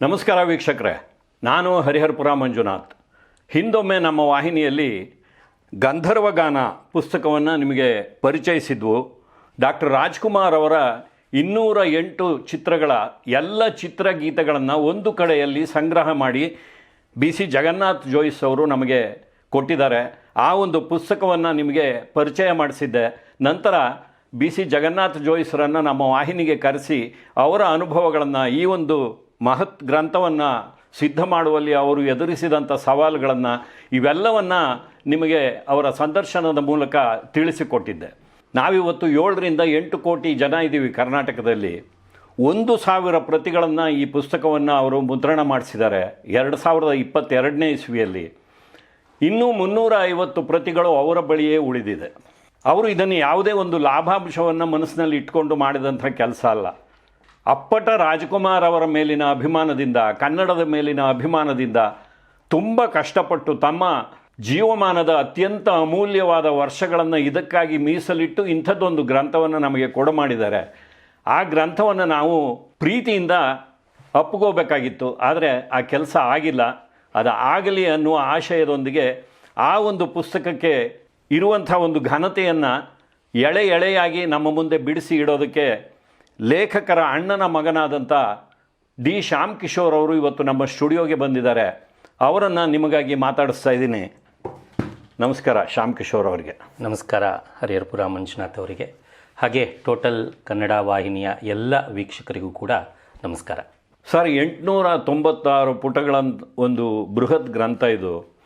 ನಮಸ್ಕಾರ ವೀಕ್ಷಕರೇ, ನಾನು ಹರಿಹರಪುರ ಮಂಜುನಾಥ್. ಹಿಂದೊಮ್ಮೆ ನಮ್ಮ ವಾಹಿನಿಯಲ್ಲಿ ಗಂಧರ್ವಗಾನ ಪುಸ್ತಕವನ್ನು ನಿಮಗೆ ಪರಿಚಯಿಸಿದ್ವು. ಡಾಕ್ಟರ್ ರಾಜ್ಕುಮಾರ್ ಅವರ ಇನ್ನೂರ ಎಂಟು ಚಿತ್ರಗಳ ಎಲ್ಲ ಚಿತ್ರಗೀತೆಗಳನ್ನು ಒಂದು ಕಡೆಯಲ್ಲಿ ಸಂಗ್ರಹ ಮಾಡಿ ಬಿ ಸಿ ಜಗನ್ನಾಥ್ ಜೋಯಿಸ್ ಅವರು ನಮಗೆ ಕೊಟ್ಟಿದ್ದಾರೆ. ಆ ಒಂದು ಪುಸ್ತಕವನ್ನು ನಿಮಗೆ ಪರಿಚಯ ಮಾಡಿಸಿದ್ದೆ. ನಂತರ ಬಿ ಸಿ ಜಗನ್ನಾಥ್ ಜೋಯಿಸರನ್ನು ನಮ್ಮ ವಾಹಿನಿಗೆ ಕರೆಸಿ ಅವರ ಅನುಭವಗಳನ್ನು ಈ ಒಂದು ಮಹತ್ ಗ್ರಂಥವನ್ನು ಸಿದ್ಧ ಮಾಡುವಲ್ಲಿ ಅವರು ಎದುರಿಸಿದಂಥ ಸವಾಲುಗಳನ್ನು ಇವೆಲ್ಲವನ್ನು ನಿಮಗೆ ಅವರ ಸಂದರ್ಶನದ ಮೂಲಕ ತಿಳಿಸಿಕೊಟ್ಟಿದ್ದೆ. ನಾವಿವತ್ತು ಏಳರಿಂದ ಎಂಟು ಕೋಟಿ ಜನ ಇದ್ದೀವಿ ಕರ್ನಾಟಕದಲ್ಲಿ. ಒಂದು ಸಾವಿರ ಪ್ರತಿಗಳನ್ನು ಈ ಪುಸ್ತಕವನ್ನು ಅವರು ಮುದ್ರಣ ಮಾಡಿಸಿದ್ದಾರೆ, ಎರಡು ಸಾವಿರದ ಇಪ್ಪತ್ತೆರಡನೇ ಇಸ್ವಿಯಲ್ಲಿ. ಇನ್ನೂ ಮುನ್ನೂರ ಐವತ್ತು ಪ್ರತಿಗಳು ಅವರ ಬಳಿಯೇ ಉಳಿದಿದೆ. ಅವರು ಇದನ್ನು ಯಾವುದೇ ಒಂದು ಲಾಭಾಂಶವನ್ನು ಮನಸ್ಸಿನಲ್ಲಿ ಇಟ್ಕೊಂಡು ಮಾಡಿದಂಥ ಕೆಲಸ ಅಲ್ಲ. ಅಪ್ಪಟ ರಾಜ್ಕುಮಾರ್ ಅವರ ಮೇಲಿನ ಅಭಿಮಾನದಿಂದ, ಕನ್ನಡದ ಮೇಲಿನ ಅಭಿಮಾನದಿಂದ ತುಂಬ ಕಷ್ಟಪಟ್ಟು ತಮ್ಮ ಜೀವಮಾನದ ಅತ್ಯಂತ ಅಮೂಲ್ಯವಾದ ವರ್ಷಗಳನ್ನು ಇದಕ್ಕಾಗಿ ಮೀಸಲಿಟ್ಟು ಇಂಥದ್ದೊಂದು ಗ್ರಂಥವನ್ನು ನಮಗೆ ಕೊಡಮಾಡಿದ್ದಾರೆ ಆ ಗ್ರಂಥವನ್ನು ನಾವು ಪ್ರೀತಿಯಿಂದ ಅಪ್ಕೋಬೇಕಾಗಿತ್ತು ಆದರೆ ಆ ಕೆಲಸ ಆಗಿಲ್ಲ. ಅದು ಆಗಲಿ ಅನ್ನುವ ಆಶಯದೊಂದಿಗೆ ಆ ಒಂದು ಪುಸ್ತಕಕ್ಕೆ ಇರುವಂಥ ಒಂದು ಘನತೆಯನ್ನು ಎಳೆ ಎಳೆಯಾಗಿ ನಮ್ಮ ಮುಂದೆ ಬಿಡಿಸಿ ಇಡೋದಕ್ಕೆ ಲೇಖಕರ ಅಣ್ಣನ ಮಗನಾದಂಥ ಡಿ. ಶ್ಯಾಮ್ ಕಿಶೋರ್ ಅವರು ಇವತ್ತು ನಮ್ಮ ಸ್ಟುಡಿಯೋಗೆ ಬಂದಿದ್ದಾರೆ. ಅವರನ್ನು ನಿಮಗಾಗಿ ಮಾತಾಡಿಸ್ತಾ ಇದ್ದೀನಿ. ನಮಸ್ಕಾರ ಶ್ಯಾಮ್ ಕಿಶೋರ್ ಅವರಿಗೆ. ನಮಸ್ಕಾರ ಹರಿಹರಪುರ ಮಂಜುನಾಥ್ ಅವರಿಗೆ. ಹಾಗೆ ಟೋಟಲ್ ಕನ್ನಡ ವಾಹಿನಿಯ ಎಲ್ಲ ವೀಕ್ಷಕರಿಗೂ ಕೂಡ ನಮಸ್ಕಾರ. ಸರ್ ಎಂಟುನೂರ ತೊಂಬತ್ತಾರು ಪುಟಗಳ ಒಂದು ಬೃಹತ್ ಗ್ರಂಥ ಇದು.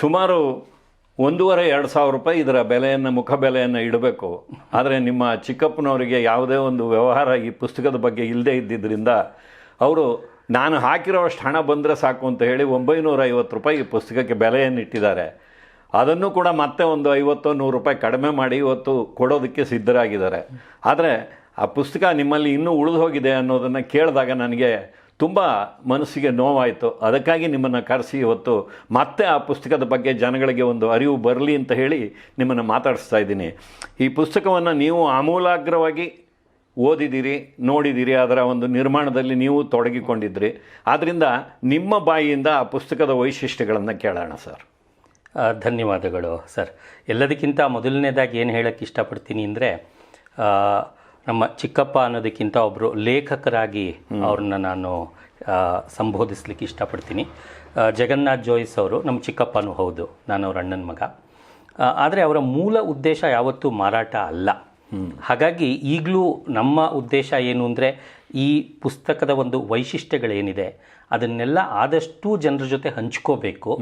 ಸುಮಾರು ಒಂದೂವರೆ, ಎರಡು ಸಾವಿರ ರೂಪಾಯಿ ಇದರ ಬೆಲೆಯನ್ನು, ಮುಖ ಬೆಲೆಯನ್ನು ಇಡಬೇಕು. ಆದರೆ ನಿಮ್ಮ ಚಿಕ್ಕಪ್ಪನವರಿಗೆ ಯಾವುದೇ ಒಂದು ವ್ಯವಹಾರ ಈ ಪುಸ್ತಕದ ಬಗ್ಗೆ ಇಲ್ಲದೇ ಇದ್ದಿದ್ದರಿಂದ ಅವರು, ನಾನು ಹಾಕಿರೋಷ್ಟು ಹಣ ಬಂದರೆ ಸಾಕು ಅಂತ ಹೇಳಿ ಒಂಬೈನೂರ ಐವತ್ತು ರೂಪಾಯಿ ಈ ಪುಸ್ತಕಕ್ಕೆ ಬೆಲೆಯನ್ನು ಇಟ್ಟಿದ್ದಾರೆ. ಅದನ್ನು ಕೂಡ ಮತ್ತೆ ಒಂದು ಐವತ್ತು, ನೂರು ರೂಪಾಯಿ ಕಡಿಮೆ ಮಾಡಿ ಇವತ್ತು ಕೊಡೋದಕ್ಕೆ ಸಿದ್ಧರಾಗಿದ್ದಾರೆ. ಆದರೆ ಆ ಪುಸ್ತಕ ನಿಮ್ಮಲ್ಲಿ ಇನ್ನೂ ಉಳಿದು ಹೋಗಿದೆ ಅನ್ನೋದನ್ನು ಕೇಳಿದಾಗ ನನಗೆ ತುಂಬ ಮನಸ್ಸಿಗೆ ನೋವಾಯಿತು. ಅದಕ್ಕಾಗಿ ನಿಮ್ಮನ್ನು ಕರೆಸಿ ಇವತ್ತು ಮತ್ತೆ ಆ ಪುಸ್ತಕದ ಬಗ್ಗೆ ಜನಗಳಿಗೆ ಒಂದು ಅರಿವು ಬರಲಿ ಅಂತ ಹೇಳಿ ನಿಮ್ಮನ್ನು ಮಾತಾಡಿಸ್ತಾ ಇದ್ದೀನಿ. ಈ ಪುಸ್ತಕವನ್ನು ನೀವು ಆಮೂಲಾಗ್ರವಾಗಿ ಓದಿದ್ದೀರಿ ನೋಡಿದ್ದೀರಿ ಅದರ ಒಂದು ನಿರ್ಮಾಣದಲ್ಲಿ ನೀವು ತೊಡಗಿಕೊಂಡಿದ್ರಿ. ಆದ್ದರಿಂದ ನಿಮ್ಮ ಬಾಯಿಯಿಂದ ಆ ಪುಸ್ತಕದ ವೈಶಿಷ್ಟ್ಯಗಳನ್ನು ಕೇಳೋಣ ಸರ್. ಧನ್ಯವಾದಗಳು ಸರ್. ಎಲ್ಲದಕ್ಕಿಂತ ಮೊದಲನೇದಾಗಿ ಏನು ಹೇಳೋಕ್ಕೆ ಇಷ್ಟಪಡ್ತೀನಿ ಅಂದರೆ ನಮ್ಮ ಚಿಕ್ಕಪ್ಪ ಅನ್ನೋದಕ್ಕಿಂತ ಒಬ್ಬರು ಲೇಖಕರಾಗಿ ಅವ್ರನ್ನ ನಾನು ಸಂಬೋಧಿಸ್ಲಿಕ್ಕೆ ಇಷ್ಟಪಡ್ತೀನಿ. ಜಗನ್ನಾಥ್ ಜೋಯಿಸ್ ಅವರು ನಮ್ಮ ಚಿಕ್ಕಪ್ಪನೂ ಹೌದು ನಾನು ಅವ್ರ ಅಣ್ಣನ ಮಗ. ಆದರೆ ಅವರ ಮೂಲ ಉದ್ದೇಶ ಯಾವತ್ತೂ ಮಾರಾಟ ಅಲ್ಲ. ಹಾಗಾಗಿ ಈಗಲೂ ನಮ್ಮ ಉದ್ದೇಶ ಏನು ಅಂದರೆ ಈ ಪುಸ್ತಕದ ಒಂದು ವೈಶಿಷ್ಟ್ಯಗಳೇನಿದೆ ಅದನ್ನೆಲ್ಲ ಆದಷ್ಟು ಜನರ ಜೊತೆ ಹಂಚ್ಕೋಬೇಕು.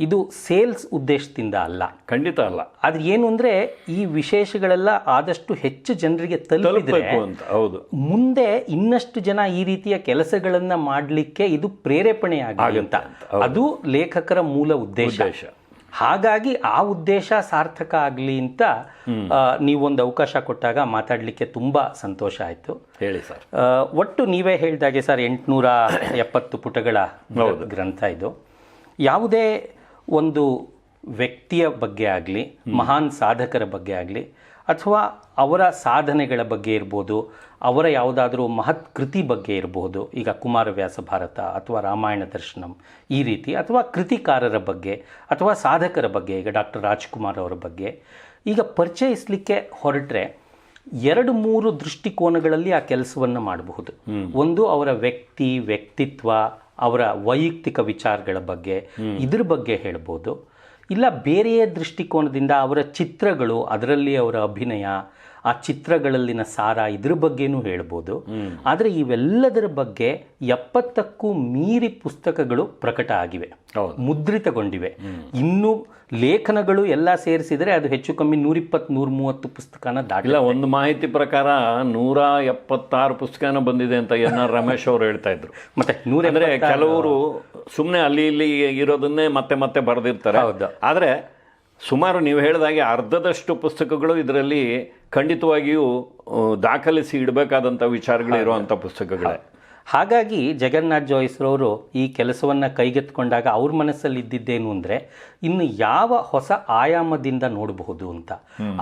ಇದು ಸೇಲ್ಸ್ ಉದ್ದೇಶದಿಂದ ಅಲ್ಲ. ಖಂಡಿತ ಅಲ್ಲ. ಆದ್ರೆ ಏನು ಅಂದರೆ ಈ ವಿಶೇಷಗಳೆಲ್ಲ ಆದಷ್ಟು ಹೆಚ್ಚು ಜನರಿಗೆ ತಲುಪಿದ್ರೆ ಹೌದು. ಮುಂದೆ ಇನ್ನಷ್ಟು ಜನ ಈ ರೀತಿಯ ಕೆಲಸಗಳನ್ನು ಮಾಡಲಿಕ್ಕೆ ಇದು ಪ್ರೇರೇಪಣೆ ಆಗುತ್ತೆ ಅಂತ, ಅದು ಲೇಖಕರ ಮೂಲ ಉದ್ದೇಶ. ಹಾಗಾಗಿ ಆ ಉದ್ದೇಶ ಸಾರ್ಥಕ ಆಗಲಿ ಅಂತ ನೀವೊಂದು ಅವಕಾಶ ಕೊಟ್ಟಾಗ ಮಾತಾಡಲಿಕ್ಕೆ ತುಂಬ ಸಂತೋಷ ಆಯಿತು. ಹೇಳಿ ಸರ್. ಒಟ್ಟು ನೀವೇ ಹೇಳಿದಾಗೆ ಸರ್ ಎಂಟುನೂರ ಎಪ್ಪತ್ತು ಪುಟಗಳ ಗ್ರಂಥ ಇದು. ಯಾವುದೇ ಒಂದು ವ್ಯಕ್ತಿಯ ಬಗ್ಗೆ ಆಗಲಿ ಮಹಾನ್ ಸಾಧಕರ ಬಗ್ಗೆ ಆಗಲಿ ಅಥವಾ ಅವರ ಸಾಧನೆಗಳ ಬಗ್ಗೆ ಇರ್ಬೋದು ಅವರ ಯಾವುದಾದ್ರೂ ಮಹತ್ ಕೃತಿ ಬಗ್ಗೆ ಇರಬಹುದು ಈಗ ಕುಮಾರವ್ಯಾಸ ಭಾರತ ಅಥವಾ ರಾಮಾಯಣ ದರ್ಶನಂ ಈ ರೀತಿ ಅಥವಾ ಕೃತಿಕಾರರ ಬಗ್ಗೆ ಅಥವಾ ಸಾಧಕರ ಬಗ್ಗೆ ಈಗ ಡಾಕ್ಟರ್ ರಾಜ್ಕುಮಾರ್ ಅವರ ಬಗ್ಗೆ ಈಗ ಪರಿಚಯಿಸಲಿಕ್ಕೆ ಹೊರಟ್ರೆ ಎರಡು ಮೂರು ದೃಷ್ಟಿಕೋನಗಳಲ್ಲಿ ಆ ಕೆಲಸವನ್ನು ಮಾಡಬಹುದು. ಒಂದು ಅವರ ವ್ಯಕ್ತಿ ವ್ಯಕ್ತಿತ್ವ ಅವರ ವೈಯಕ್ತಿಕ ವಿಚಾರಗಳ ಬಗ್ಗೆ ಇದ್ರ ಬಗ್ಗೆ ಹೇಳ್ಬೋದು. ಇಲ್ಲ ಬೇರೆಯೇ ದೃಷ್ಟಿಕೋನದಿಂದ ಅವರ ಚಿತ್ರಗಳು ಅದರಲ್ಲಿ ಅವರ ಅಭಿನಯ ಆ ಚಿತ್ರಗಳಲ್ಲಿನ ಸಾರ ಇದ್ರ ಬಗ್ಗೆನೂ ಹೇಳ್ಬೋದು. ಆದರೆ ಇವೆಲ್ಲದರ ಬಗ್ಗೆ ಎಪ್ಪತ್ತಕ್ಕೂ ಮೀರಿ ಪುಸ್ತಕಗಳು ಪ್ರಕಟ ಆಗಿವೆ. ಮುದ್ರಿತಗೊಂಡಿವೆ. ಇನ್ನು ಲೇಖನಗಳು ಎಲ್ಲ ಸೇರಿಸಿದರೆ ಅದು ಹೆಚ್ಚು ಕಮ್ಮಿ ನೂರಿಪ್ಪತ್ತು ನೂರ ಮೂವತ್ತು ಪುಸ್ತಕನ ದಾಟಿಲ್ಲ ಇಲ್ಲ ಒಂದು ಮಾಹಿತಿ ಪ್ರಕಾರ ನೂರ ಎಪ್ಪತ್ತಾರು ಪುಸ್ತಕನ ಬಂದಿದೆ ಅಂತ ಎನ್ ಆರ್ ರಮೇಶ್ ಅವರು ಹೇಳ್ತಾ ಇದ್ರು. ಮತ್ತೆ ನೂರ ಅಂದರೆ ಕೆಲವರು ಸುಮ್ಮನೆ ಅಲ್ಲಿ ಇಲ್ಲಿ ಇರೋದನ್ನೇ ಮತ್ತೆ ಮತ್ತೆ ಬರೆದಿರ್ತಾರೆ. ಹೌದು. ಆದರೆ ಸುಮಾರು ನೀವು ಹೇಳಿದಾಗೆ ಅರ್ಧದಷ್ಟು ಪುಸ್ತಕಗಳು ಇದರಲ್ಲಿ ಖಂಡಿತವಾಗಿಯೂ ದಾಖಲಿಸಿ ಇಡಬೇಕಾದಂಥ ವಿಚಾರಗಳು ಇರುವಂಥ ಪುಸ್ತಕಗಳೇ. ಹಾಗಾಗಿ ಜಗನ್ನಾಥ್ ಜೋಯಿಸ್ರವರು ಈ ಕೆಲಸವನ್ನು ಕೈಗೆತ್ಕೊಂಡಾಗ ಅವ್ರ ಮನಸ್ಸಲ್ಲಿ ಇದ್ದಿದ್ದೇನು ಅಂದರೆ ಇನ್ನು ಯಾವ ಹೊಸ ಆಯಾಮದಿಂದ ನೋಡಬಹುದು ಅಂತ.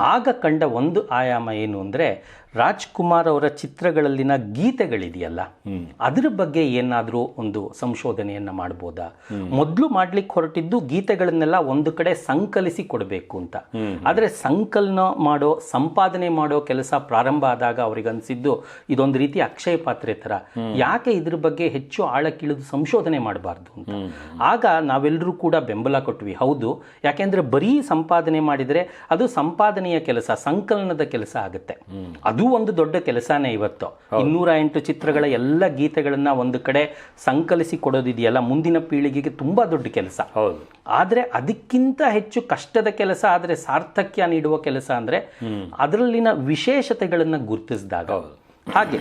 ಆಗ ಕಂಡ ಒಂದು ಆಯಾಮ ಏನು ಅಂದರೆ ರಾಜ್ಕುಮಾರ್ ಅವರ ಚಿತ್ರಗಳಲ್ಲಿನ ಗೀತೆಗಳಿದೆಯಲ್ಲ? ಅದರ ಬಗ್ಗೆ ಏನಾದರೂ ಒಂದು ಸಂಶೋಧನೆಯನ್ನ ಮಾಡ್ಬೋದಾ? ಮೊದಲು ಮಾಡ್ಲಿಕ್ಕೆ ಹೊರಟಿದ್ದು ಗೀತೆಗಳನ್ನೆಲ್ಲ ಒಂದು ಕಡೆ ಸಂಕಲಿಸಿ ಕೊಡಬೇಕು ಅಂತ. ಆದರೆ ಸಂಕಲನ ಮಾಡೋ ಸಂಪಾದನೆ ಮಾಡೋ ಕೆಲಸ ಪ್ರಾರಂಭ ಆದಾಗ ಅವ್ರಿಗೆ ಅನ್ಸಿದ್ದು ಇದೊಂದು ರೀತಿ ಅಕ್ಷಯ ಪಾತ್ರೆ ತರ ಯಾಕೆ ಇದ್ರ ಬಗ್ಗೆ ಹೆಚ್ಚು ಆಳಕ್ಕಿಳಿದು ಸಂಶೋಧನೆ ಮಾಡಬಾರ್ದು ಅಂತ? ಆಗ ನಾವೆಲ್ಲರೂ ಕೂಡ ಬೆಂಬಲ ಕೊಟ್ವಿ. ಹೌದು. ಯಾಕೆಂದ್ರೆ ಬರೀ ಸಂಪಾದನೆ ಮಾಡಿದ್ರೆ ಅದು ಸಂಪಾದನೆಯ ಕೆಲಸ ಸಂಕಲನದ ಕೆಲಸ ಆಗುತ್ತೆ. ಅದು ಒಂದು ದೊಡ್ಡ ಕೆಲಸನೇ ಇವತ್ತು. ಇನ್ನೂರ ಎಂಟು ಚಿತ್ರಗಳ ಎಲ್ಲ ಗೀತೆಗಳನ್ನ ಒಂದು ಕಡೆ ಸಂಕಲಿಸಿ ಕೊಡೋದಿದೆಯಲ್ಲ ಮುಂದಿನ ಪೀಳಿಗೆಗೆ ತುಂಬಾ ದೊಡ್ಡ ಕೆಲಸ. ಹೌದು. ಆದ್ರೆ ಅದಕ್ಕಿಂತ ಹೆಚ್ಚು ಕಷ್ಟದ ಕೆಲಸ ಆದ್ರೆ ಸಾರ್ಥಕ್ಯ ನೀಡುವ ಕೆಲಸ ಅಂದ್ರೆ ಅದರಲ್ಲಿನ ವಿಶೇಷತೆಗಳನ್ನ ಗುರುತಿಸಿದಾಗ. ಹಾಗೆ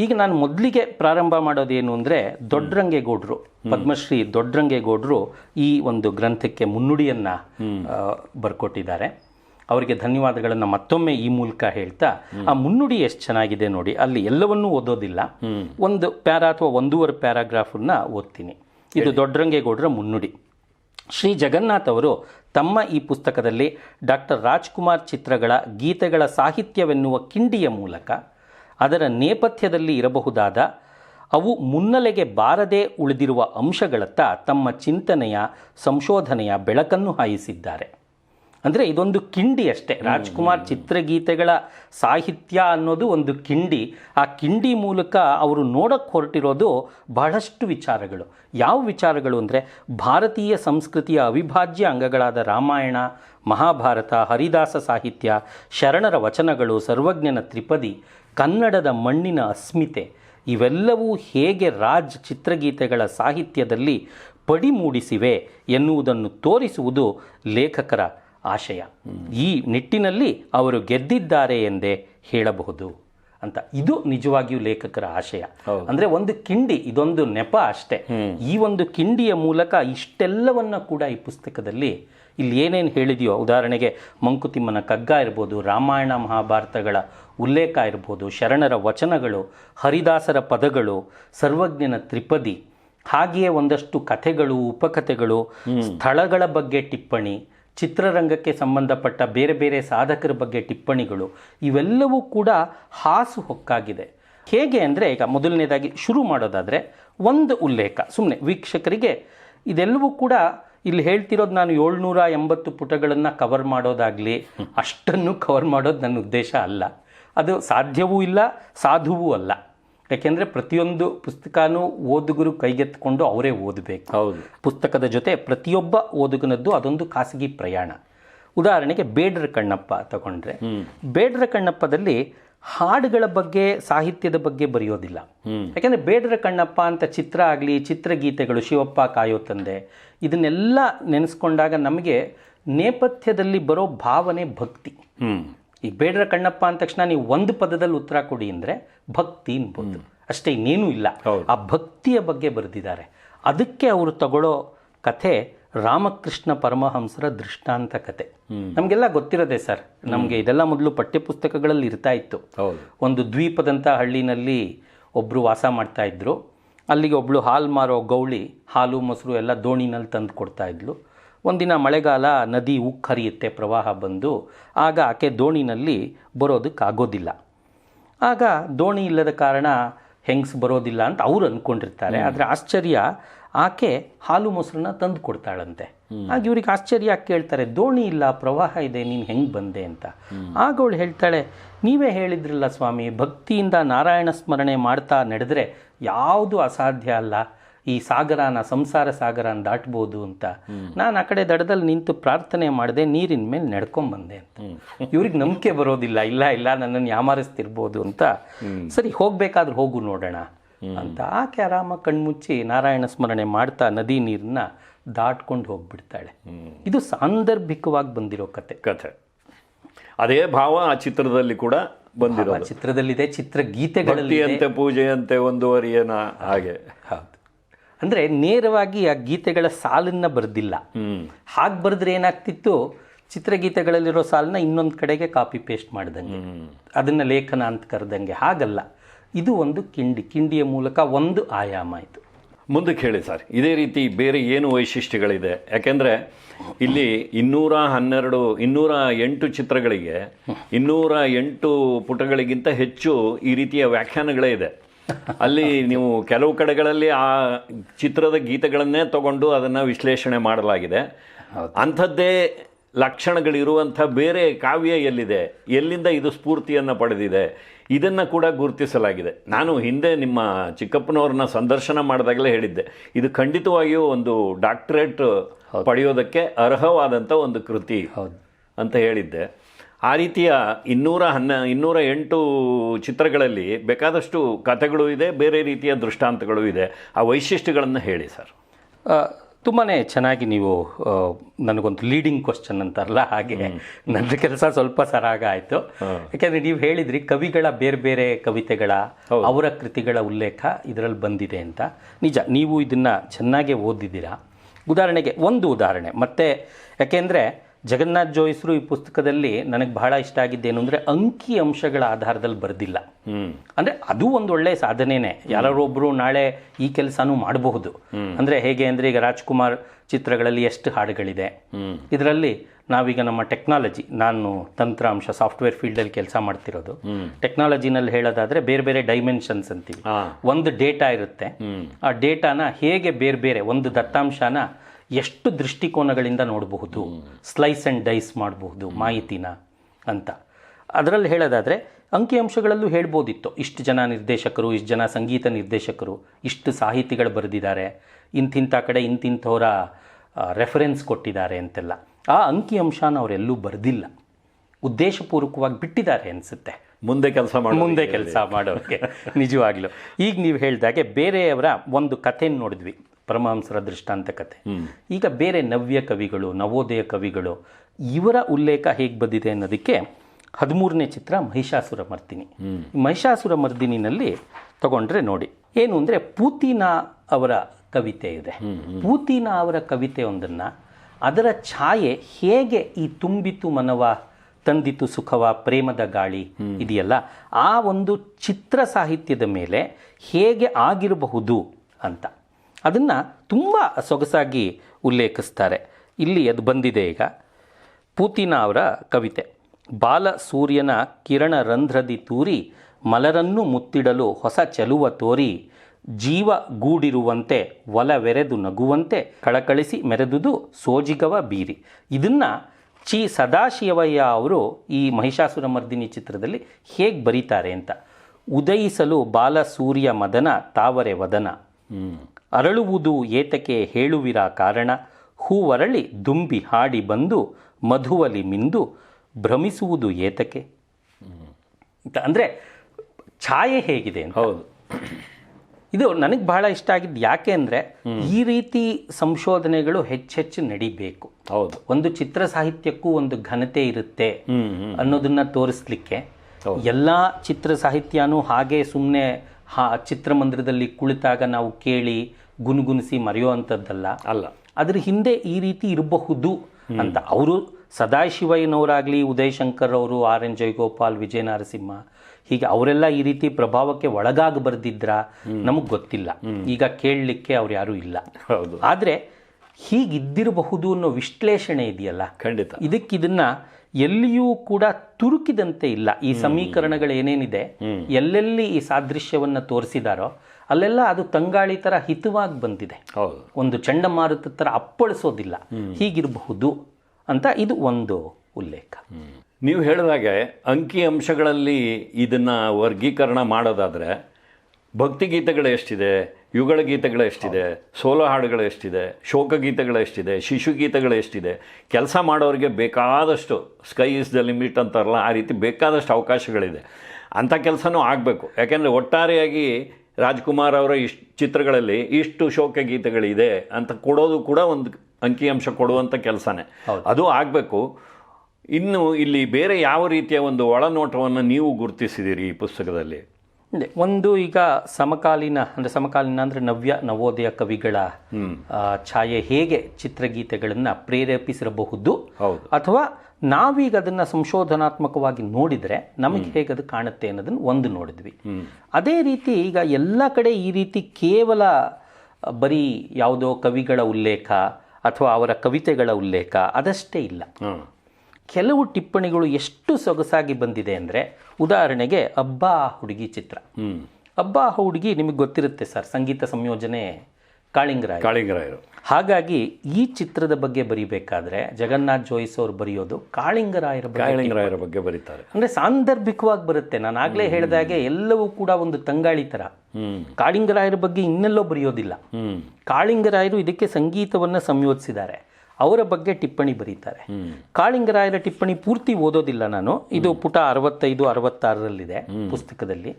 ಈಗ ನಾನು ಮೊದಲಿಗೆ ಪ್ರಾರಂಭ ಮಾಡೋದೇನು ಅಂದ್ರೆ ದೊಡ್ಡರಂಗೇಗೌಡರು ಪದ್ಮಶ್ರೀ ದೊಡ್ಡರಂಗೇಗೌಡರು ಈ ಒಂದು ಗ್ರಂಥಕ್ಕೆ ಮುನ್ನುಡಿಯನ್ನ ಬರ್ಕೊಟ್ಟಿದ್ದಾರೆ. ಅವರಿಗೆ ಧನ್ಯವಾದಗಳನ್ನು ಮತ್ತೊಮ್ಮೆ ಈ ಮೂಲಕ ಹೇಳ್ತಾ ಆ ಮುನ್ನುಡಿ ಎಷ್ಟು ಚೆನ್ನಾಗಿದೆ ನೋಡಿ ಅಲ್ಲಿ ಎಲ್ಲವನ್ನೂ ಓದೋದಿಲ್ಲ. ಒಂದು ಪ್ಯಾರ ಅಥವಾ ಒಂದೂವರೆ ಪ್ಯಾರಾಗ್ರಾಫನ್ನ ಓದ್ತೀನಿ. ಇದು ದೊಡ್ಡರಂಗೇಗೌಡರ ಮುನ್ನುಡಿ. ಶ್ರೀ ಜಗನ್ನಾಥ್ ಅವರು ತಮ್ಮ ಈ ಪುಸ್ತಕದಲ್ಲಿ ಡಾಕ್ಟರ್ ರಾಜ್ಕುಮಾರ್ ಚಿತ್ರಗಳ ಗೀತೆಗಳ ಸಾಹಿತ್ಯವೆನ್ನುವ ಕಿಂಡಿಯ ಮೂಲಕ ಅದರ ನೇಪಥ್ಯದಲ್ಲಿ ಇರಬಹುದಾದ ಅವು ಮುನ್ನಲೆಗೆ ಬಾರದೇ ಉಳಿದಿರುವ ಅಂಶಗಳತ್ತ ತಮ್ಮ ಚಿಂತನೆಯ ಸಂಶೋಧನೆಯ ಬೆಳಕನ್ನು ಹಾಯಿಸಿದ್ದಾರೆ. ಅಂದರೆ ಇದೊಂದು ಕಿಂಡಿ ಅಷ್ಟೇ. ರಾಜ್ಕುಮಾರ್ ಚಿತ್ರಗೀತೆಗಳ ಸಾಹಿತ್ಯ ಅನ್ನೋದು ಒಂದು ಕಿಂಡಿ. ಆ ಕಿಂಡಿ ಮೂಲಕ ಅವರು ನೋಡಕ್ಕೆ ಹೊರಟಿರೋದು ಬಹಳಷ್ಟು ವಿಚಾರಗಳು. ಯಾವ ವಿಚಾರಗಳು ಅಂದರೆ ಭಾರತೀಯ ಸಂಸ್ಕೃತಿಯ ಅವಿಭಾಜ್ಯ ಅಂಗಗಳಾದ ರಾಮಾಯಣ ಮಹಾಭಾರತ ಹರಿದಾಸ ಸಾಹಿತ್ಯ ಶರಣರ ವಚನಗಳು ಸರ್ವಜ್ಞನ ತ್ರಿಪದಿ ಕನ್ನಡದ ಮಣ್ಣಿನ ಅಸ್ಮಿತೆ ಇವೆಲ್ಲವೂ ಹೇಗೆ ರಾಜ್ ಚಿತ್ರಗೀತೆಗಳ ಸಾಹಿತ್ಯದಲ್ಲಿ ಪಡಿ ಮೂಡಿಸಿವೆ ಎನ್ನುವುದನ್ನು ತೋರಿಸುವುದು ಲೇಖಕರ ಆಶಯ. ಈ ನಿಟ್ಟಿನಲ್ಲಿ ಅವರು ಗೆದ್ದಿದ್ದಾರೆ ಎಂದೇ ಹೇಳಬಹುದು ಅಂತ. ಇದು ನಿಜವಾಗಿಯೂ ಲೇಖಕರ ಆಶಯ. ಅಂದ್ರೆ ಒಂದು ಕಿಂಡಿ ಇದೊಂದು ನೆಪ ಅಷ್ಟೇ. ಈ ಒಂದು ಕಿಂಡಿಯ ಮೂಲಕ ಇಷ್ಟೆಲ್ಲವನ್ನ ಕೂಡ ಈ ಪುಸ್ತಕದಲ್ಲಿ ಇಲ್ಲಿ ಏನೇನು ಹೇಳಿದೆಯೋ ಉದಾಹರಣೆಗೆ ಮಂಕುತಿಮ್ಮನ ಕಗ್ಗ ಇರ್ಬೋದು ರಾಮಾಯಣ ಮಹಾಭಾರತಗಳ ಉಲ್ಲೇಖ ಇರ್ಬೋದು ಶರಣರ ವಚನಗಳು ಹರಿದಾಸರ ಪದಗಳು ಸರ್ವಜ್ಞನ ತ್ರಿಪದಿ ಹಾಗೆಯೇ ಒಂದಷ್ಟು ಕಥೆಗಳು ಉಪಕಥೆಗಳು ಸ್ಥಳಗಳ ಬಗ್ಗೆ ಟಿಪ್ಪಣಿ ಚಿತ್ರರಂಗಕ್ಕೆ ಸಂಬಂಧಪಟ್ಟ ಬೇರೆ ಬೇರೆ ಸಾಧಕರ ಬಗ್ಗೆ ಟಿಪ್ಪಣಿಗಳು, ಇವೆಲ್ಲವೂ ಕೂಡ ಹಾಸು ಹೊಕ್ಕಾಗಿದೆ. ಹೇಗೆ ಅಂದರೆ, ಈಗ ಮೊದಲನೇದಾಗಿ ಶುರು ಮಾಡೋದಾದರೆ, ಒಂದು ಉಲ್ಲೇಖ. ಸುಮ್ಮನೆ ವೀಕ್ಷಕರಿಗೆ ಇದೆಲ್ಲವೂ ಕೂಡ ಇಲ್ಲಿ ಹೇಳ್ತಿರೋದು ನಾನು ಏಳ್ನೂರ ಎಂಬತ್ತು ಪುಟಗಳನ್ನು ಕವರ್ ಮಾಡೋದಾಗಲಿ, ಅಷ್ಟನ್ನು ಕವರ್ ಮಾಡೋದು ನನ್ನ ಉದ್ದೇಶ ಅಲ್ಲ. ಅದು ಸಾಧ್ಯವೂ ಇಲ್ಲ, ಸಾಧುವೂ ಅಲ್ಲ. ಯಾಕೆಂದರೆ ಪ್ರತಿಯೊಂದು ಪುಸ್ತಕನೂ ಓದುಗರು ಕೈಗೆತ್ತಿಕೊಂಡು ಅವರೇ ಓದಬೇಕು. ಹೌದು. ಪುಸ್ತಕದ ಜೊತೆ ಪ್ರತಿಯೊಬ್ಬ ಓದುಗನದ್ದು ಅದೊಂದು ಖಾಸಗಿ ಪ್ರಯಾಣ. ಉದಾಹರಣೆಗೆ ಬೇಡ್ರ ಕಣ್ಣಪ್ಪ ತಗೊಂಡ್ರೆ ಬೇಡ್ರ ಕಣ್ಣಪ್ಪದಲ್ಲಿ ಹಾಡುಗಳ ಬಗ್ಗೆ ಸಾಹಿತ್ಯದ ಬಗ್ಗೆ ಬರೆಯೋದಿಲ್ಲ. ಯಾಕೆಂದ್ರೆ ಬೇಡ್ರ ಕಣ್ಣಪ್ಪ ಅಂತ ಚಿತ್ರ ಆಗಲಿ ಚಿತ್ರಗೀತೆಗಳು ಶಿವಪ್ಪ ಕಾಯೋ ತಂದೆ ಇದನ್ನೆಲ್ಲ ನೆನೆಸ್ಕೊಂಡಾಗ ನಮಗೆ ನೇಪಥ್ಯದಲ್ಲಿ ಬರೋ ಭಾವನೆ ಭಕ್ತಿ. ಈ ಬೇಡ್ರ ಕಣ್ಣಪ್ಪ ಅಂದ ತಕ್ಷಣ ನೀವು ಒಂದು ಪದದಲ್ಲಿ ಉತ್ತರ ಕೊಡಿ ಅಂದರೆ ಭಕ್ತಿ ಅನ್ಬೋದು. ಅಷ್ಟೇ ಇನ್ನೇನೂ ಇಲ್ಲ. ಆ ಭಕ್ತಿಯ ಬಗ್ಗೆ ಬರೆದಿದ್ದಾರೆ. ಅದಕ್ಕೆ ಅವರು ತಗೊಳ್ಳೋ ಕಥೆ ರಾಮಕೃಷ್ಣ ಪರಮಹಂಸರ ದೃಷ್ಟಾಂತ ಕತೆ ನಮಗೆಲ್ಲ ಗೊತ್ತಿರೋದೆ ಸರ್. ನಮಗೆ ಇದೆಲ್ಲ ಮೊದಲು ಪಠ್ಯಪುಸ್ತಕಗಳಲ್ಲಿ ಇರ್ತಾ ಇತ್ತು. ಒಂದು ದ್ವೀಪದಂಥ ಹಳ್ಳಿನಲ್ಲಿ ಒಬ್ಬರು ವಾಸ ಮಾಡ್ತಾ ಇದ್ರು. ಅಲ್ಲಿಗೆ ಒಬ್ಳು ಹಾಲು ಮಾರೋ ಗೌಳಿ ಹಾಲು ಮೊಸರು ಎಲ್ಲ ದೋಣಿನಲ್ಲಿ ತಂದು ಕೊಡ್ತಾ ಇದ್ಲು. ಒಂದಿನ ಮಳೆಗಾಲ ನದಿ ಉಕ್ಕು ಹರಿಯುತ್ತೆ ಪ್ರವಾಹ ಬಂದು. ಆಗ ಆಕೆ ದೋಣಿನಲ್ಲಿ ಬರೋದಕ್ಕಾಗೋದಿಲ್ಲ. ಆಗ ದೋಣಿ ಇಲ್ಲದ ಕಾರಣ ಹೆಂಗ್ಸ್ ಬರೋದಿಲ್ಲ ಅಂತ ಅವ್ರು ಅಂದ್ಕೊಂಡಿರ್ತಾರೆ ಆದರೆ ಆಶ್ಚರ್ಯ ಆಕೆ ಹಾಲು ಮೊಸರನ್ನ ತಂದು ಕೊಡ್ತಾಳಂತೆ. ಆಗ ಇವ್ರಿಗೆ ಆಶ್ಚರ್ಯ ಕೇಳ್ತಾರೆ ದೋಣಿ ಇಲ್ಲ ಪ್ರವಾಹ ಇದೆ ನೀನು ಹೆಂಗೆ ಬಂದೆ ಅಂತ. ಆಗ ಅವಳು ಹೇಳ್ತಾಳೆ ನೀವೇ ಹೇಳಿದ್ರಲ್ಲ ಸ್ವಾಮಿ ಭಕ್ತಿಯಿಂದ ನಾರಾಯಣ ಸ್ಮರಣೆ ಮಾಡ್ತಾ ನಡೆದ್ರೆ ಯಾವುದು ಅಸಾಧ್ಯ ಅಲ್ಲ. ಈ ಸಾಗರನ ಸಂಸಾರ ಸಾಗರನ ದಾಟ್ಬೋದು ಅಂತ. ನಾನು ಆ ಕಡೆ ದಡದಲ್ಲಿ ನಿಂತು ಪ್ರಾರ್ಥನೆ ಮಾಡಿದೆ ನೀರಿನ ಮೇಲೆ ನಡ್ಕೊಂಬಂದೆ ಅಂತ. ಇವ್ರಿಗೆ ನಂಬಿಕೆ ಬರೋದಿಲ್ಲ ಇಲ್ಲ ಇಲ್ಲ ನನ್ನನ್ನು ಯಾಮಾರಿಸ್ತಿರ್ಬೋದು ಅಂತ. ಸರಿ ಹೋಗ್ಬೇಕಾದ್ರೆ ಹೋಗು ನೋಡೋಣ ಅಂತ. ಆಕೆ ಆರಾಮ ಕಣ್ಮುಚ್ಚಿ ನಾರಾಯಣ ಸ್ಮರಣೆ ಮಾಡ್ತಾ ನದಿ ನೀರನ್ನ ದಾಟ್ಕೊಂಡು ಹೋಗ್ಬಿಡ್ತಾಳೆ. ಇದು ಸಾಂದರ್ಭಿಕವಾಗಿ ಬಂದಿರೋ ಕತೆ. ಕಥೆ. ಅದೇ ಭಾವ ಆ ಚಿತ್ರದಲ್ಲಿ ಕೂಡ ಬಂದಿರೋ ಚಿತ್ರದಲ್ಲಿದೆ ಚಿತ್ರಗೀತೆಗಳಲ್ಲಿ ಪೂಜೆಯಂತೆ ಒಂದುವರಿಯೇನ ಹಾಗೆ. ಅಂದ್ರೆ ನೇರವಾಗಿ ಆ ಗೀತೆಗಳ ಸಾಲನ್ನು ಬರೆದಿಲ್ಲ. ಹಾಗೆ ಬರೆದ್ರೆ ಏನಾಗ್ತಿತ್ತು? ಚಿತ್ರಗೀತೆಗಳಲ್ಲಿರೋ ಸಾಲನ್ನ ಇನ್ನೊಂದು ಕಡೆಗೆ ಕಾಪಿ ಪೇಸ್ಟ್ ಮಾಡ್ದಂಗೆ. ಅದನ್ನು ಲೇಖನ ಅಂತ ಕರೆದಂಗೆ. ಹಾಗಲ್ಲ. ಇದು ಒಂದು ಕಿಂಡಿ. ಕಿಂಡಿಯ ಮೂಲಕ ಒಂದು ಆಯಾಮ ಆಯಿತು. ಮುಂದಕ್ಕೆ ಹೇಳಿ ಸರ್. ಇದೇ ರೀತಿ ಬೇರೆ ಏನು ವೈಶಿಷ್ಟ್ಯಗಳಿದೆ? ಯಾಕೆಂದರೆ ಇಲ್ಲಿ ಇನ್ನೂರ ಹನ್ನೆರಡು ಇನ್ನೂರ ಎಂಟು ಚಿತ್ರಗಳಿಗೆ ಇನ್ನೂರ ಎಂಟು ಪುಟಗಳಿಗಿಂತ ಹೆಚ್ಚು ಈ ರೀತಿಯ ವ್ಯಾಖ್ಯಾನಗಳೇ ಇದೆ. ಅಲ್ಲಿ ನೀವು ಕೆಲವು ಕಡೆಗಳಲ್ಲಿ ಆ ಚಿತ್ರದ ಗೀತೆಗಳನ್ನೇ ತಗೊಂಡು ಅದನ್ನು ವಿಶ್ಲೇಷಣೆ ಮಾಡಲಾಗಿದೆ. ಅಂಥದ್ದೇ ಲಕ್ಷಣಗಳಿರುವಂಥ ಬೇರೆ ಕಾವ್ಯ ಎಲ್ಲಿದೆ? ಎಲ್ಲಿಂದ ಇದು ಸ್ಫೂರ್ತಿಯನ್ನು ಪಡೆದಿದೆ? ಇದನ್ನು ಕೂಡ ಗುರುತಿಸಲಾಗಿದೆ. ನಾನು ಹಿಂದೆ ನಿಮ್ಮ ಚಿಕ್ಕಪ್ಪನವ್ರನ್ನ ಸಂದರ್ಶನ ಮಾಡಿದಾಗಲೇ ಹೇಳಿದ್ದೆ. ಇದು ಖಂಡಿತವಾಗಿಯೂ ಒಂದು ಡಾಕ್ಟರೇಟ್ ಪಡೆಯೋದಕ್ಕೆ ಅರ್ಹವಾದಂಥ ಒಂದು ಕೃತಿ ಅಂತ ಹೇಳಿದ್ದೆ. ಆ ರೀತಿಯ ಇನ್ನೂರ ಹನ್ನ ಇನ್ನೂರ ಎಂಟು ಚಿತ್ರಗಳಲ್ಲಿ ಬೇಕಾದಷ್ಟು ಕಥೆಗಳು ಇದೆ ಬೇರೆ ರೀತಿಯ ದೃಷ್ಟಾಂತಗಳು ಇದೆ. ಆ ವೈಶಿಷ್ಟ್ಯಗಳನ್ನು ಹೇಳಿ ಸರ್. ತುಂಬಾ ಚೆನ್ನಾಗಿ ನೀವು ನನಗೊಂದು ಲೀಡಿಂಗ್ ಕ್ವಶನ್ ಅಂತಾರಲ್ಲ ಹಾಗೆ ನನ್ನ ಕೆಲಸ ಸ್ವಲ್ಪ ಸರಾಗ ಆಯಿತು. ಯಾಕೆಂದರೆ ನೀವು ಹೇಳಿದ್ರಿ ಕವಿಗಳ ಬೇರೆ ಬೇರೆ ಕವಿತೆಗಳ ಅವರ ಕೃತಿಗಳ ಉಲ್ಲೇಖ ಇದರಲ್ಲಿ ಬಂದಿದೆ ಅಂತ. ನಿಜ ನೀವು ಇದನ್ನು ಚೆನ್ನಾಗೇ ಓದಿದ್ದೀರಾ? ಉದಾಹರಣೆಗೆ ಒಂದು ಉದಾಹರಣೆ. ಮತ್ತೆ ಯಾಕೆಂದರೆ ಜಗನ್ನಾಥ್ ಜೋಯಿಸರು ಈ ಪುಸ್ತಕದಲ್ಲಿ ನನಗೆ ಬಹಳ ಇಷ್ಟ ಆಗಿದ್ದೇನು ಅಂದರೆ ಅಂಕಿ ಅಂಶಗಳ ಆಧಾರದಲ್ಲಿ ಬರೆದಿಲ್ಲ. ಅಂದರೆ ಅದು ಒಂದು ಒಳ್ಳೆ ಸಾಧನೆನೇ. ಯಾರೊಬ್ಬರು ನಾಳೆ ಈ ಕೆಲಸನೂ ಮಾಡಬಹುದು. ಅಂದ್ರೆ ಹೇಗೆ ಅಂದರೆ ಈಗ ರಾಜ್ಕುಮಾರ್ ಚಿತ್ರಗಳಲ್ಲಿ ಎಷ್ಟು ಹಾಡುಗಳಿದೆ. ಇದರಲ್ಲಿ ನಾವೀಗ ನಮ್ಮ ಟೆಕ್ನಾಲಜಿ ನಾನು ತಂತ್ರಾಂಶ ಸಾಫ್ಟ್ವೇರ್ ಫೀಲ್ಡಲ್ಲಿ ಕೆಲಸ ಮಾಡ್ತಿರೋದು. ಟೆಕ್ನಾಲಜಿನಲ್ಲಿ ಹೇಳೋದಾದ್ರೆ ಬೇರೆ ಬೇರೆ ಡೈಮೆನ್ಷನ್ಸ್ ಅಂತೀವಿ. ಒಂದು ಡೇಟಾ ಇರುತ್ತೆ. ಆ ಡೇಟಾನ ಹೇಗೆ ಬೇರೆ ಬೇರೆ ಒಂದು ದತ್ತಾಂಶನ ಎಷ್ಟು ದೃಷ್ಟಿಕೋನಗಳಿಂದ ನೋಡಬಹುದು? ಸ್ಲೈಸ್ ಆ್ಯಂಡ್ ಡೈಸ್ ಮಾಡಬಹುದು ಮಾಹಿತಿನ ಅಂತ. ಅದರಲ್ಲಿ ಹೇಳೋದಾದರೆ ಅಂಕಿಅಂಶಗಳಲ್ಲೂ ಹೇಳ್ಬೋದಿತ್ತು. ಇಷ್ಟು ಜನ ನಿರ್ದೇಶಕರು ಇಷ್ಟು ಜನ ಸಂಗೀತ ನಿರ್ದೇಶಕರು ಇಷ್ಟು ಸಾಹಿತಿಗಳು ಬರೆದಿದ್ದಾರೆ. ಇಂತಿಂಥ ಕಡೆ ಇಂತಿಂಥವರ ರೆಫರೆನ್ಸ್ ಕೊಟ್ಟಿದ್ದಾರೆ ಅಂತೆಲ್ಲ. ಆ ಅಂಕಿಅಂಶನ ಅವರೆಲ್ಲೂ ಬರೆದಿಲ್ಲ. ಉದ್ದೇಶಪೂರ್ವಕವಾಗಿ ಬಿಟ್ಟಿದ್ದಾರೆ ಅನಿಸುತ್ತೆ. ಮುಂದೆ ಕೆಲಸ ಮಾಡಿ ಮುಂದೆ ಕೆಲಸ ಮಾಡೋಕ್ಕೆ ನಿಜವಾಗ್ಲೂ. ಈಗ ನೀವು ಹೇಳಿದಾಗೆ ಬೇರೆಯವರ ಒಂದು ಕಥೆಯನ್ನು ನೋಡಿದ್ವಿ. ಪರಮಹಂಸರ ದೃಷ್ಟಾಂತ ಕಥೆ ಈಗ ಬೇರೆ ನವ್ಯ ಕವಿಗಳು ನವೋದಯ ಕವಿಗಳು ಇವರ ಉಲ್ಲೇಖ ಹೇಗೆ ಬಂದಿದೆ ಅನ್ನೋದಕ್ಕೆ ಹದಿಮೂರನೇ ಚಿತ್ರ ಮಹಿಷಾಸುರ ಮರ್ದಿನಿ. ಮಹಿಷಾಸುರ ಮರ್ದಿನಿನಲ್ಲಿ ತಗೊಂಡ್ರೆ ನೋಡಿ ಏನು ಅಂದರೆ ಪೂತಿನ ಅವರ ಕವಿತೆ ಇದೆ. ಪೂತಿನ ಅವರ ಕವಿತೆ ಒಂದನ್ನು ಅದರ ಛಾಯೆ ಹೇಗೆ ಈ ತುಂಬಿತು ಮನವ ತಂದಿತು ಸುಖವ ಪ್ರೇಮದ ಗಾಳಿ ಇದೆಯಲ್ಲ ಆ ಒಂದು ಚಿತ್ರ ಸಾಹಿತ್ಯದ ಮೇಲೆ ಹೇಗೆ ಆಗಿರಬಹುದು ಅಂತ. ಅದನ್ನು ತುಂಬ ಸೊಗಸಾಗಿ ಉಲ್ಲೇಖಿಸ್ತಾರೆ. ಇಲ್ಲಿ ಅದು ಬಂದಿದೆ ಈಗ. ಪೂತಿನ ಅವರ ಕವಿತೆ. ಬಾಲ ಸೂರ್ಯನ ಕಿರಣ ರಂಧ್ರದಿ ತೂರಿ, ಮಲರನ್ನು ಮುತ್ತಿಡಲು ಹೊಸ ಚೆಲುವ ತೋರಿ, ಜೀವ ಗೂಡಿರುವಂತೆ ಒಲವೆರೆದು ನಗುವಂತೆ ಕಳಕಳಿಸಿ ಮೆರೆದುದು ಸೋಜಿಗವ ಬೀರಿ. ಇದನ್ನು ಚಿ ಸದಾಶಿವಯ್ಯ ಅವರು ಈ ಮಹಿಷಾಸುರ ಮರ್ದಿನಿ ಚಿತ್ರದಲ್ಲಿ ಹೇಗೆ ಬರೀತಾರೆ ಅಂತ. ಉದಯಿಸಲು ಬಾಲ ಸೂರ್ಯ ಮದನ, ತಾವರೆ ವದನ. ಅರಳುವುದು ಏತಕ್ಕೆ ಹೇಳುವಿರ ಕಾರಣ? ಹೂವರಳಿ ದುಂಬಿ ಹಾಡಿ ಬಂದು ಮಧುವಲಿ ಮಿಂದು ಭ್ರಮಿಸುವುದು ಏತಕ್ಕೆ? ಅಂತ ಅಂದರೆ ಛಾಯೆ ಹೇಗಿದೆ ಹೌದು. ಇದು ನನಗೆ ಬಹಳ ಇಷ್ಟ ಆಗಿದ್ದು ಯಾಕೆ ಅಂದರೆ ಈ ರೀತಿ ಸಂಶೋಧನೆಗಳು ಹೆಚ್ಚೆಚ್ಚು ನಡಿಬೇಕು. ಹೌದು. ಒಂದು ಚಿತ್ರ ಸಾಹಿತ್ಯಕ್ಕೂ ಒಂದು ಘನತೆ ಇರುತ್ತೆ ಅನ್ನೋದನ್ನ ತೋರಿಸ್ಲಿಕ್ಕೆ. ಎಲ್ಲ ಚಿತ್ರ ಸಾಹಿತ್ಯನೂ ಹಾಗೆ ಸುಮ್ಮನೆ ಹಾ ಚಿತ್ರಮಂದಿರದಲ್ಲಿ ಕುಳಿತಾಗ ನಾವು ಕೇಳಿ ಗುನುಗುಣಿಸಿ ಮರೆಯೋ ಅಂಥದ್ದಲ್ಲ ಅಲ್ಲ. ಅದ್ರ ಹಿಂದೆ ಈ ರೀತಿ ಇರಬಹುದು ಅಂತ. ಅವರು ಸದಾಶಿವಯ್ಯನವರಾಗಲಿ ಉದಯ್ ಶಂಕರ್ ಅವರು ಆರ್ ಎನ್ ಜಯಗೋಪಾಲ್ ವಿಜಯ ನರಸಿಂಹ ಹೀಗೆ ಅವರೆಲ್ಲ ಈ ರೀತಿ ಪ್ರಭಾವಕ್ಕೆ ಒಳಗಾಗಿ ಬರ್ದಿದ್ರ ನಮಗೆ ಗೊತ್ತಿಲ್ಲ. ಈಗ ಕೇಳಲಿಕ್ಕೆ ಅವ್ರು ಯಾರೂ ಇಲ್ಲ. ಹೌದು. ಆದರೆ ಹೀಗಿದ್ದಿರಬಹುದು ಅನ್ನೋ ವಿಶ್ಲೇಷಣೆ ಇದೆಯಲ್ಲ? ಖಂಡಿತ. ಇದಕ್ಕಿದನ್ನ ಎಲ್ಲಿಯೂ ಕೂಡ ತುರುಕಿದಂತೆ ಇಲ್ಲ. ಈ ಸಮೀಕರಣಗಳು ಏನೇನಿದೆ ಎಲ್ಲೆಲ್ಲಿ ಈ ಸಾದೃಶ್ಯವನ್ನ ತೋರಿಸಿದಾರೋ ಅಲ್ಲೆಲ್ಲ ಅದು ತಂಗಾಳಿ ತರ ಹಿತವಾಗಿ ಬಂದಿದೆ. ಒಂದು ಚಂಡಮಾರುತ ಥರ ಅಪ್ಪಳಿಸೋದಿಲ್ಲ. ಹೀಗಿರಬಹುದು ಅಂತ ಇದು ಒಂದು ಉಲ್ಲೇಖ. ನೀವು ಹೇಳಿದಾಗೆ ಅಂಕಿ ಅಂಶಗಳಲ್ಲಿ ಇದನ್ನ ವರ್ಗೀಕರಣ ಮಾಡೋದಾದರೆ ಭಕ್ತಿಗೀತೆಗಳು ಎಷ್ಟಿದೆ ಯುಗಳ ಗೀತೆಗಳು ಎಷ್ಟಿದೆ ಸೋಲೋ ಹಾಡುಗಳು ಎಷ್ಟಿದೆ ಶೋಕ ಗೀತೆಗಳು ಎಷ್ಟಿದೆ ಶಿಶು ಗೀತೆಗಳು ಎಷ್ಟಿದೆ ಕೆಲಸ ಮಾಡೋರಿಗೆ ಬೇಕಾದಷ್ಟು ಸ್ಕೈ ಇಸ್ ದ ಲಿಮಿಟ್ ಅಂತಾರಲ್ಲ ಆ ರೀತಿ ಬೇಕಾದಷ್ಟು ಅವಕಾಶಗಳಿದೆ. ಅಂಥ ಕೆಲಸನೂ ಆಗಬೇಕು. ಯಾಕೆಂದರೆ ಒಟ್ಟಾರೆಯಾಗಿ ರಾಜ್ಕುಮಾರ್ ಅವರ ಇಷ್ಟು ಚಿತ್ರಗಳಲ್ಲಿ ಇಷ್ಟು ಶೋಕ ಗೀತೆಗಳಿದೆ ಅಂತ ಕೊಡೋದು ಕೂಡ ಒಂದು ಅಂಕಿಅಂಶ ಕೊಡುವಂಥ ಕೆಲಸನೇ. ಅದು ಆಗಬೇಕು. ಇನ್ನು ಇಲ್ಲಿ ಬೇರೆ ಯಾವ ರೀತಿಯ ಒಂದು ಒಳನೋಟವನ್ನು ನೀವು ಗುರುತಿಸಿದ್ದೀರಿ ಈ ಪುಸ್ತಕದಲ್ಲಿ. ಒಂದು ಈಗ ಸಮಕಾಲೀನ ಅಂದರೆ ಸಮಕಾಲೀನ ಅಂದ್ರೆ ನವ್ಯ ನವೋದಯ ಕವಿಗಳ ಛಾಯೆ ಹೇಗೆ ಚಿತ್ರಗೀತೆಗಳನ್ನು ಪ್ರೇರೇಪಿಸಿರಬಹುದು? ಹೌದು. ಅಥವಾ ನಾವೀಗ ಅದನ್ನು ಸಂಶೋಧನಾತ್ಮಕವಾಗಿ ನೋಡಿದರೆ ನಮಗೆ ಹೇಗೆ ಅದು ಕಾಣುತ್ತೆ ಅನ್ನೋದನ್ನು ಒಂದು ನೋಡಿದ್ವಿ. ಅದೇ ರೀತಿ ಈಗ ಎಲ್ಲ ಕಡೆ ಈ ರೀತಿ ಕೇವಲ ಬರೀ ಯಾವುದೋ ಕವಿಗಳ ಉಲ್ಲೇಖ ಅಥವಾ ಅವರ ಕವಿತೆಗಳ ಉಲ್ಲೇಖ ಅದಷ್ಟೇ ಇಲ್ಲ. ಕೆಲವು ಟಿಪ್ಪಣಿಗಳು ಎಷ್ಟು ಸೊಗಸಾಗಿ ಬಂದಿದೆ ಅಂದರೆ ಉದಾಹರಣೆಗೆ ಅಬ್ಬಾ ಹುಡುಗಿ ಚಿತ್ರ. ಅಬ್ಬಾ ಹುಡುಗಿ ನಿಮಗೆ ಗೊತ್ತಿರುತ್ತೆ ಸರ್ ಸಂಗೀತ ಸಂಯೋಜನೆ ಕಾಳಿಂಗರಾಯ ಕಾಳಿಂಗರಾಯರು. ಹಾಗಾಗಿ ಈ ಚಿತ್ರದ ಬಗ್ಗೆ ಬರಿಬೇಕಾದ್ರೆ ಜಗನ್ನಾಥ್ ಜೋಯಿಸ್ ಅವರು ಬರೆಯೋದು ಕಾಳಿಂಗರಾಯರ ಬಗ್ಗೆ ಕಾಳಿಂಗರಾಯರ ಬಗ್ಗೆ ಬರೀತಾರೆ. ಅಂದ್ರೆ ಸಾಂದರ್ಭಿಕವಾಗಿ ಬರುತ್ತೆ. ನಾನು ಆಗ್ಲೇ ಹೇಳಿದಾಗೆ ಎಲ್ಲವೂ ಕೂಡ ಒಂದು ತಂಗಾಳಿ ತರ. ಹ್ಞೂ ಕಾಳಿಂಗರಾಯರ ಬಗ್ಗೆ ಇನ್ನೆಲ್ಲೋ ಬರೆಯೋದಿಲ್ಲ. ಕಾಳಿಂಗರಾಯರು ಇದಕ್ಕೆ ಸಂಗೀತವನ್ನ ಸಂಯೋಜಿಸಿದ್ದಾರೆ. ಅವರ ಬಗ್ಗೆ ಟಿಪ್ಪಣಿ ಬರೀತಾರೆ. ಕಾಳಿಂಗರಾಯರ ಟಿಪ್ಪಣಿ ಪೂರ್ತಿ ಓದೋದಿಲ್ಲ ನಾನು. ಇದು ಪುಟ ಅರವತ್ತೈದು ಅರವತ್ತಾರರಲ್ಲಿದೆ ಪುಸ್ತಕದಲ್ಲಿ.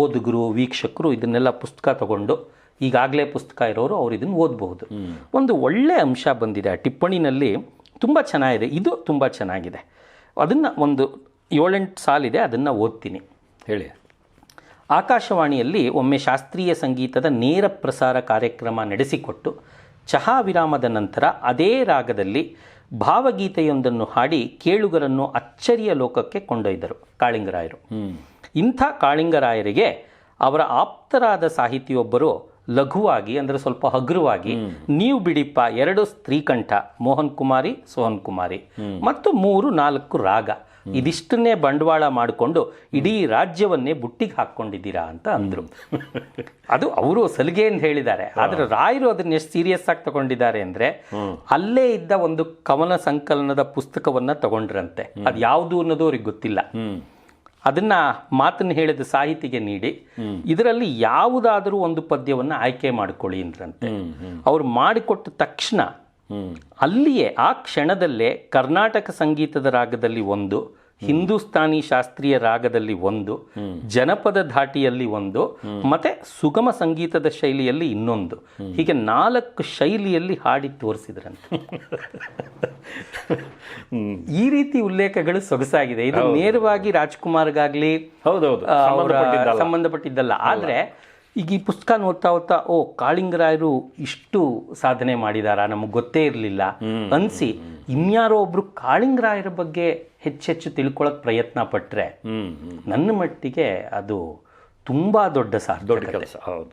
ಓದುಗರು ವೀಕ್ಷಕರು ಇದನ್ನೆಲ್ಲ ಪುಸ್ತಕ ತಗೊಂಡು ಈಗಾಗಲೇ ಪುಸ್ತಕ ಇರೋರು ಅವ್ರು ಇದನ್ನು ಓದಬಹುದು. ಒಂದು ಒಳ್ಳೆ ಅಂಶ ಬಂದಿದೆ ಆ ಟಿಪ್ಪಣಿನಲ್ಲಿ. ತುಂಬ ಚೆನ್ನಾಗಿದೆ. ಇದು ತುಂಬ ಚೆನ್ನಾಗಿದೆ. ಅದನ್ನು ಒಂದು ಏಳೆಂಟು ಸಾಲಿದೆ ಅದನ್ನು ಓದ್ತೀನಿ. ಹೇಳಿ. ಆಕಾಶವಾಣಿಯಲ್ಲಿ ಒಮ್ಮೆ ಶಾಸ್ತ್ರೀಯ ಸಂಗೀತದ ನೇರ ಪ್ರಸಾರ ಕಾರ್ಯಕ್ರಮ ನಡೆಸಿಕೊಟ್ಟು ಚಹಾ ವಿರಾಮದ ನಂತರ ಅದೇ ರಾಗದಲ್ಲಿ ಭಾವಗೀತೆಯೊಂದನ್ನು ಹಾಡಿ ಕೇಳುಗರನ್ನು ಅಚ್ಚರಿಯ ಲೋಕಕ್ಕೆ ಕೊಂಡೊಯ್ದರು ಕಾಳಿಂಗರಾಯರು. ಇಂಥ ಕಾಳಿಂಗರಾಯರಿಗೆ ಅವರ ಆಪ್ತರಾದ ಸಾಹಿತಿಯೊಬ್ಬರು ಲಘುವಾಗಿ ಅಂದರೆ ಸ್ವಲ್ಪ ಹಗುರವಾಗಿ ನೀವು ಬಿಡಿಪ್ಪ ಎರಡು ಸ್ತ್ರೀಕಂಠ ಮೋಹನ್ ಕುಮಾರಿ ಸೋಹನ್ ಕುಮಾರಿ ಮತ್ತು ಮೂರು ನಾಲ್ಕು ರಾಗ ಇದಿಷ್ಟನ್ನೇ ಬಂಡವಾಳ ಮಾಡಿಕೊಂಡು ಇಡೀ ರಾಜ್ಯವನ್ನೇ ಬುಟ್ಟಿಗೆ ಹಾಕ್ಕೊಂಡಿದ್ದೀರಾ ಅಂತ ಅಂದರು. ಅದು ಅವರು ಸಲಿಗೆ ಅಂತ ಹೇಳಿದ್ದಾರೆ ಆದರೆ ರಾಯರು ಅದನ್ನ ಎಷ್ಟು ಸೀರಿಯಸ್ ಆಗಿ ತಗೊಂಡಿದ್ದಾರೆ ಅಂದ್ರೆ ಅಲ್ಲೇ ಇದ್ದ ಒಂದು ಕವನ ಸಂಕಲನದ ಪುಸ್ತಕವನ್ನ ತಗೊಂಡ್ರಂತೆ. ಅದು ಯಾವುದು ಅನ್ನೋದು ಅವ್ರಿಗೆ ಗೊತ್ತಿಲ್ಲ. ಅದನ್ನ ಮಾತನ್ನು ಹೇಳಿದ ಸಾಹಿತಿಗೆ ನೀಡಿ ಇದರಲ್ಲಿ ಯಾವುದಾದರೂ ಒಂದು ಪದ್ಯವನ್ನು ಆಯ್ಕೆ ಮಾಡಿಕೊಳ್ಳಿ ಅಂದ್ರಂತೆ. ಅವ್ರು ಮಾಡಿಕೊಟ್ಟ ತಕ್ಷಣ ಅಲ್ಲಿಯೇ ಆ ಕ್ಷಣದಲ್ಲೇ ಕರ್ನಾಟಕ ಸಂಗೀತದ ರಾಗದಲ್ಲಿ ಒಂದು ಹಿಂದೂಸ್ತಾನಿ ಶಾಸ್ತ್ರೀಯ ರಾಗದಲ್ಲಿ ಒಂದು ಜನಪದ ಧಾಟಿಯಲ್ಲಿ ಒಂದು ಮತ್ತೆ ಸುಗಮ ಸಂಗೀತದ ಶೈಲಿಯಲ್ಲಿ ಇನ್ನೊಂದು. ಹೀಗೆ ನಾಲ್ಕು ಶೈಲಿಯಲ್ಲಿ ಹಾಡಿ ತೋರಿಸಿದ್ರಂತೆ. ಈ ರೀತಿ ಉಲ್ಲೇಖಗಳು ಸೊಗಸಾಗಿದೆ. ಇದು ನೇರವಾಗಿ ರಾಜ್ಕುಮಾರ್ಗಾಗ್ಲಿ ಹೌದೌದು. ಸಂಬಂಧಪಟ್ಟಿದ್ದಲ್ಲ. ಆದ್ರೆ ಈಗ ಈ ಪುಸ್ತಕ ನೋಡ್ತಾ ಓದ್ತಾ ಓ ಕಾಳಿಂಗರಾಯರು ಇಷ್ಟು ಸಾಧನೆ ಮಾಡಿದಾರ? ನಮಗೆ ಗೊತ್ತೇ ಇರಲಿಲ್ಲ. ಅನ್ಸಿ ಇನ್ಯಾರೋ ಒಬ್ರು ಕಾಳಿಂಗರಾಯರ ಬಗ್ಗೆ ಹೆಚ್ಚೆಚ್ಚು ತಿಳ್ಕೊಳಕ್ ಪ್ರಯತ್ನ ಹ್ಞೂ ನನ್ನ ಮಟ್ಟಿಗೆ ಅದು ತುಂಬಾ ದೊಡ್ಡ ದೊಡ್ಡ ಸಾರ್ಥಕತೆ ಕೆಲಸ ಹೌದು.